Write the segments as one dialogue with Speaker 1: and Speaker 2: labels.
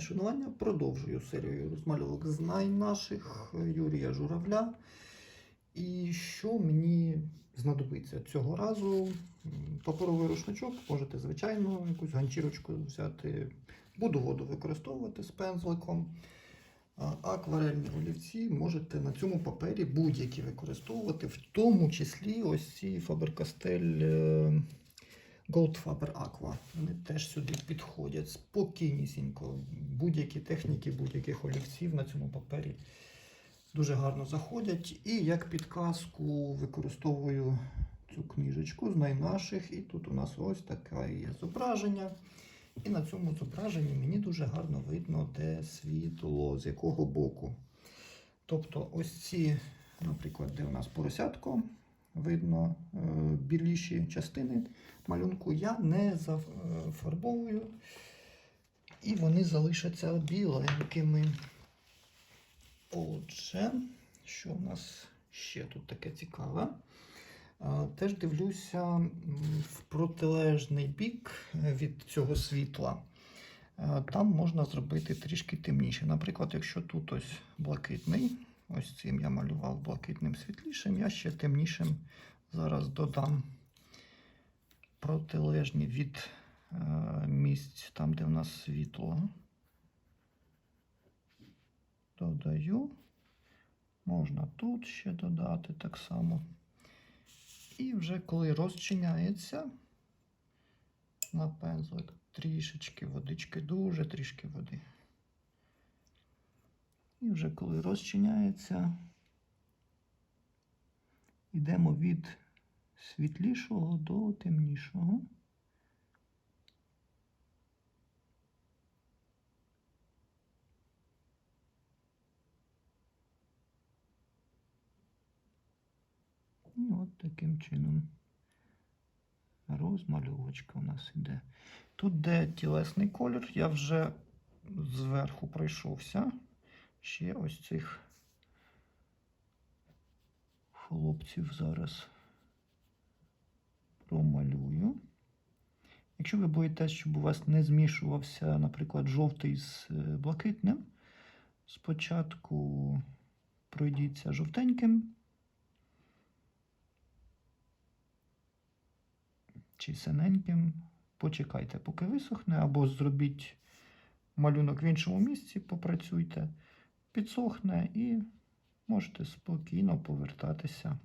Speaker 1: Шанування продовжую серію розмальовок з найнаших Юрія Журавля. І що мені знадобиться цього разу? Паперовий рушничок, можете, звичайно, якусь ганчірочку взяти. Буду воду використовувати з пензликом. Акварельні олівці можете на цьому папері будь-які використовувати, в тому числі ось ці Faber-Castell е, Goldfaber Aqua. Вони теж сюди підходять спокійнісінько. Будь-які техніки, будь-яких олівців на цьому папері дуже гарно заходять. І як підказку використовую цю книжечку з найнаших. І тут у нас ось таке є зображення. І на цьому зображенні мені дуже гарно видно, де світло, з якого боку. Тобто, ось ці, наприклад, де у нас поросятко, видно е, біліші частини малюнку, я не зафарбовую, і вони залишаться біленькими. Отже, що у нас ще тут таке цікаве? Теж дивлюся в протилежний бік е, від цього світла. Е, Там можна зробити трішки темніше. Наприклад, якщо тут ось блакитний, ось цим я малював блакитним світлішим, я ще темнішим зараз додам протилежні від місць, там, де в нас світло. Додаю. Можна тут ще додати так само. І вже коли розчиняється на пензлик трішечки водички, дуже трішки води. І вже коли розчиняється, йдемо від світлішого до темнішого. І от таким чином розмальовочка у нас іде. Тут, де тілесний колір, я вже зверху пройшовся. Ще ось цих хлопців зараз промалюю. Якщо ви боїтесь, щоб у вас не змішувався, наприклад, жовтий з е, блакитним, спочатку пройдіться жовтеньким. Чи синеньким. Почекайте, поки висохне, або зробіть малюнок в іншому місці, попрацюйте, підсохне і можете спокійно повертатися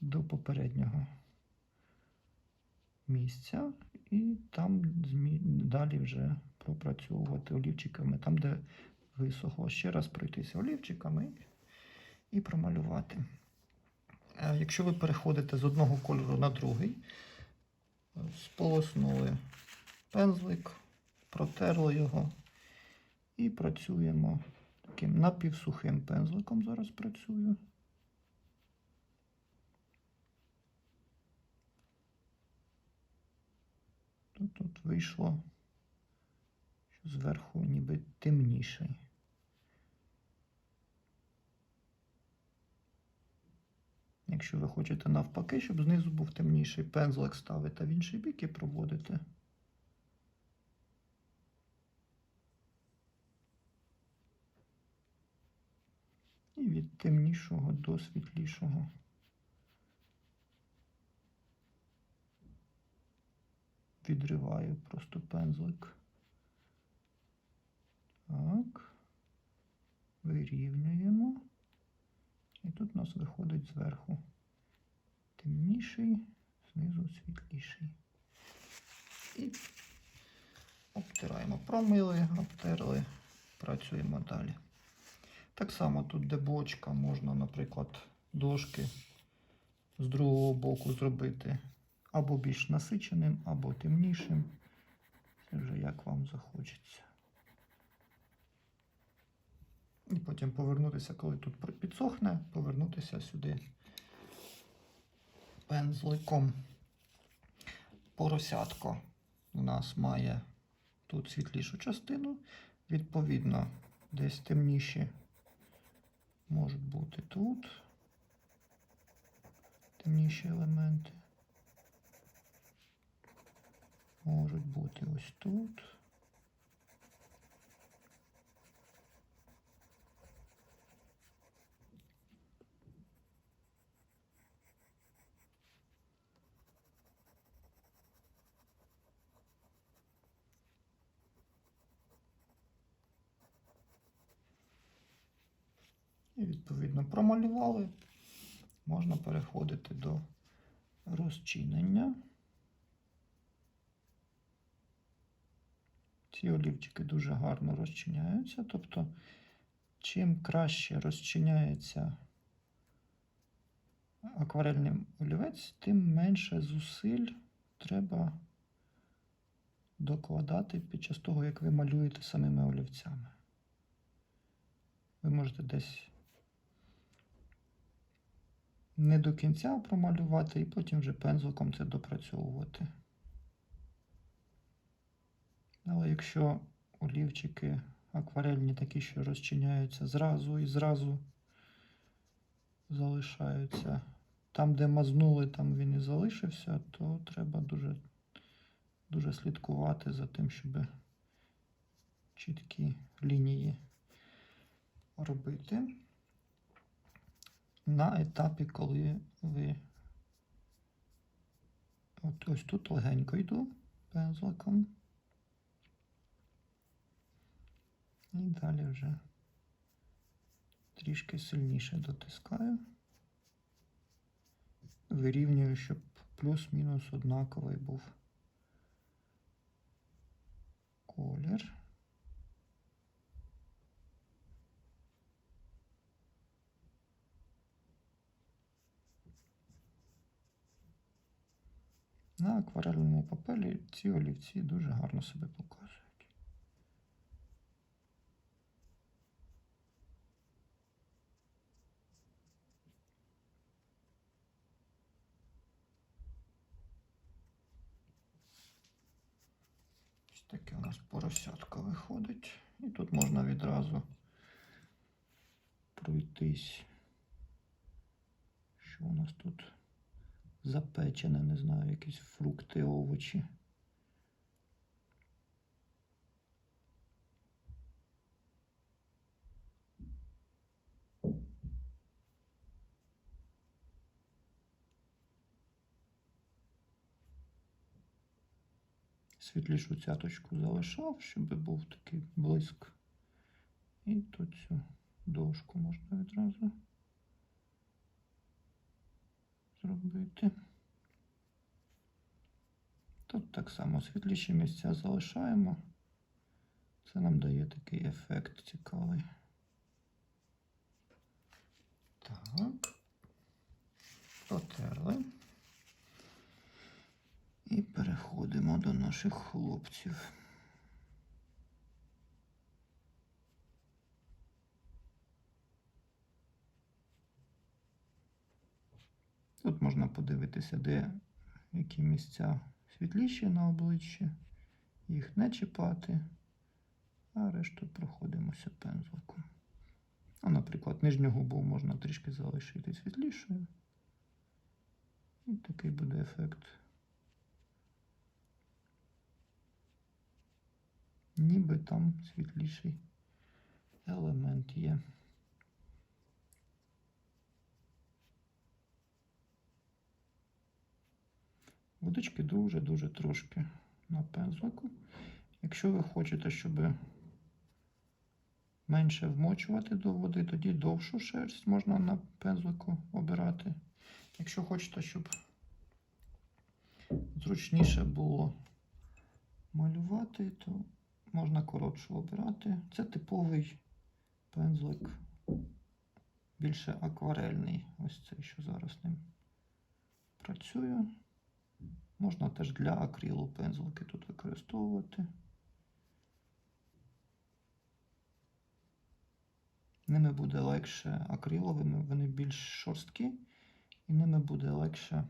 Speaker 1: до попереднього місця і там далі вже пропрацьовувати олівчиками, там, де висохло. Ще раз пройтися олівчиками і промалювати. Е, Якщо ви переходите з одного кольору на другий, сполоснули пензлик, протерли його і працюємо таким напівсухим пензликом. Зараз працюю. Тут вийшло, що зверху ніби темніший. Якщо ви хочете навпаки, щоб знизу був темніший пензлик ставите в інший бік і проводите. І від темнішого до світлішого. Відриваю просто пензлик. Так. Вирівнюємо. І тут у нас виходить зверху темніший, знизу світліший. І обтираємо. Промили, обтерли, працюємо далі. Так само тут, де бочка, можна, наприклад, дошки з другого боку зробити або більш насиченим, або темнішим. Це вже як вам захочеться. І потім повернутися, коли тут підсохне, повернутися сюди пензликом. Поросятко у нас має тут світлішу частину. Відповідно, десь темніші можуть бути тут. Темніші елементи. Можуть бути ось тут. І відповідно промалювали. Можна переходити до розчинення. Ці олівчики дуже гарно розчиняються. Тобто, чим краще розчиняється акварельний олівець, тим менше зусиль треба докладати під час того, як ви малюєте самими олівцями. Ви можете десь не до кінця промалювати і потім вже пензликом це допрацьовувати. Але якщо олівчики акварельні такі, що розчиняються зразу і зразу залишаються там, де мазнули, там він і залишився, то треба дуже, дуже слідкувати за тим, щоб чіткі лінії робити на етапі, коли ви от ось тут легенько йду пензликом. І далі вже трішки сильніше дотискаю. Вирівнюю, щоб плюс-мінус однаковий був колір. На акварельному папері ці олівці дуже гарно себе показують. Ось таке у нас поросятка виходить. І тут можна відразу пройтись. Що у нас тут? Запечене, не знаю, якісь фрукти, овочі. Світлішу цяточку залишав, щоб був такий блиск. І тут цю дошку можна відразу зробити. Тут так само світліші місця залишаємо. Це нам дає такий ефект цікавий. Так. Протерли. І переходимо до наших хлопців. Тут можна подивитися, де які місця світліші на обличчі, їх не чіпати, а решту проходимося пензликом. А, наприклад, нижню губу можна трішки залишити світлішою. І такий буде ефект. Ніби там світліший елемент є. Водички дуже-дуже трошки на пензлику. Якщо ви хочете, щоб менше вмочувати до води, тоді довшу шерсть можна на пензлику обирати. Якщо хочете, щоб зручніше було малювати, то можна коротшу обирати. Це типовий пензлик, більше акварельний. Ось цей, що зараз ним працюю. Можна теж для акрилу пензлики тут використовувати. Ними буде легше акриловими, вони більш шорсткі, і ними буде легше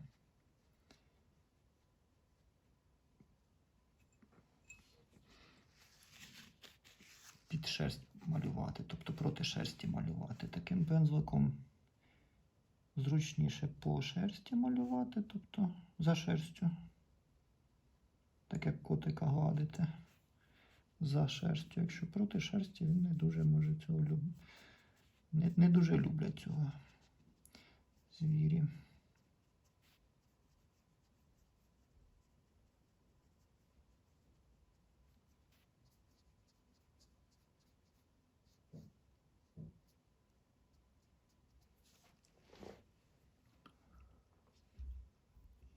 Speaker 1: під шерсть малювати, тобто проти шерсті малювати. Таким пензликом зручніше по шерсті малювати, тобто за шерстю. Так як котика гладите за шерстю. Якщо проти шерсті, він не дуже може цього люб... не, не дуже люблять цього звірі.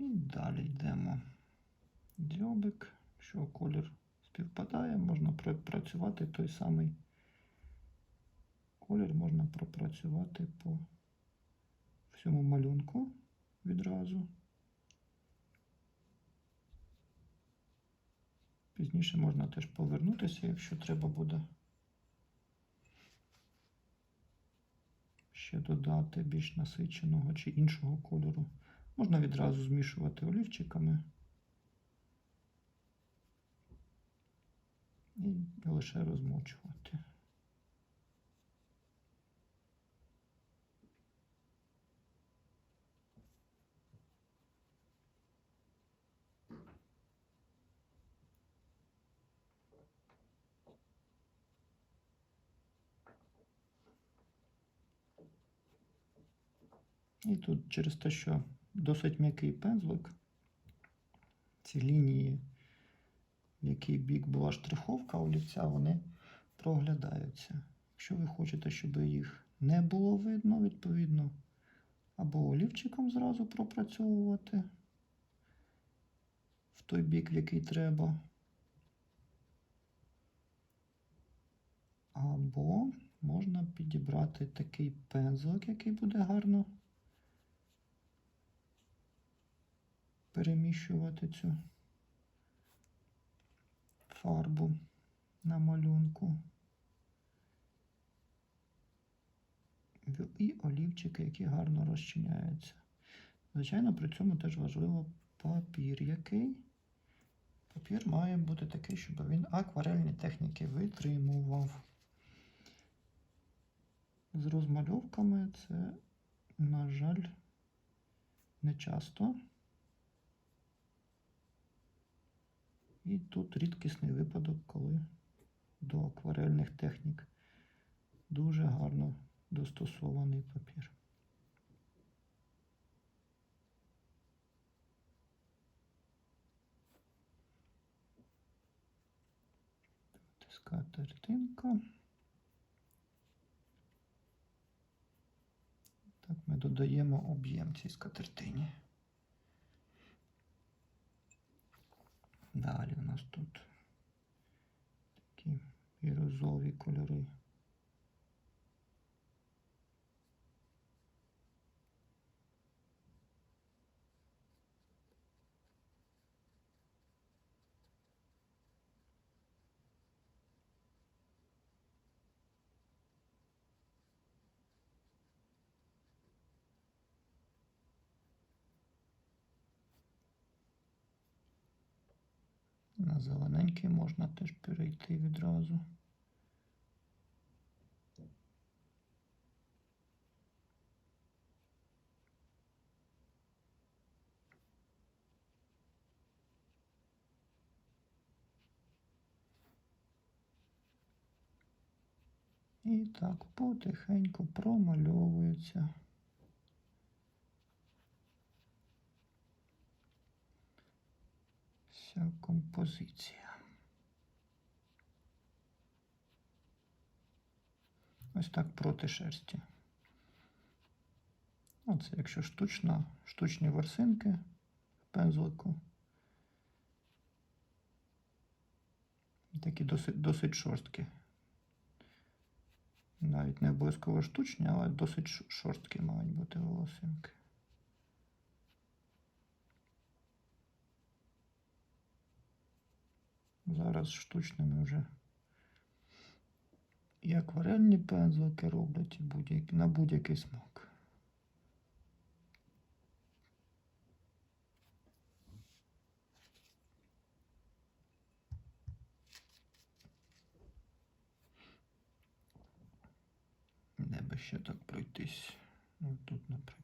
Speaker 1: І далі йдемо. Дзьобик. Якщо колір співпадає, можна пропрацювати той самий колір, можна пропрацювати по всьому малюнку відразу. Пізніше можна теж повернутися, якщо треба буде ще додати більш насиченого чи іншого кольору. Можна відразу змішувати олівчиками і лише розмочувати. І тут через те, що досить м'який пензлик, ці лінії, в який бік була штриховка олівця, вони проглядаються. Якщо ви хочете, щоб їх не було видно, відповідно, або олівчиком зразу пропрацьовувати в той бік, в який треба. Або можна підібрати такий пензлик, який буде гарно переміщувати цю фарбу на малюнку. І олівчики, які гарно розчиняються. Звичайно, при цьому теж важливо папір який. Папір має бути такий, щоб він акварельні техніки витримував. З розмальовками це, на жаль, не часто. І тут рідкісний випадок, коли до акварельних технік дуже гарно достосований папір. Скатертинка. Так, ми додаємо об'єм цій скатертині. Далі у нас тут такі бірюзові кольори. На зелененький можна теж перейти відразу. І так потихеньку промальовується. Вся композиція. Ось так проти шерсті. Оце якщо штучна, штучні ворсинки пензлику. Такі досить, досить шорсткі. Навіть не обов'язково штучні, але досить шорсткі мають бути волосинки. Зараз штучними вже і акварельні пензлики роблять будь на будь-який смак. Де би ще так пройтись? Ну, тут, наприклад.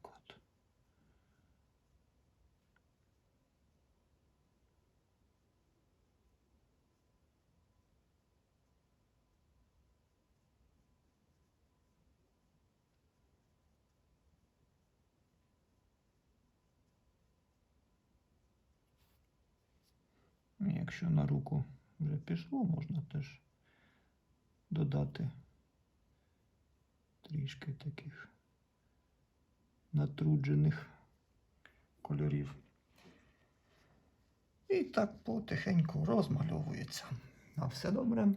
Speaker 1: І Якщо на руку вже пішло, можна теж додати трішки таких натруджених кольорів. І так потихеньку розмальовується. На все добре.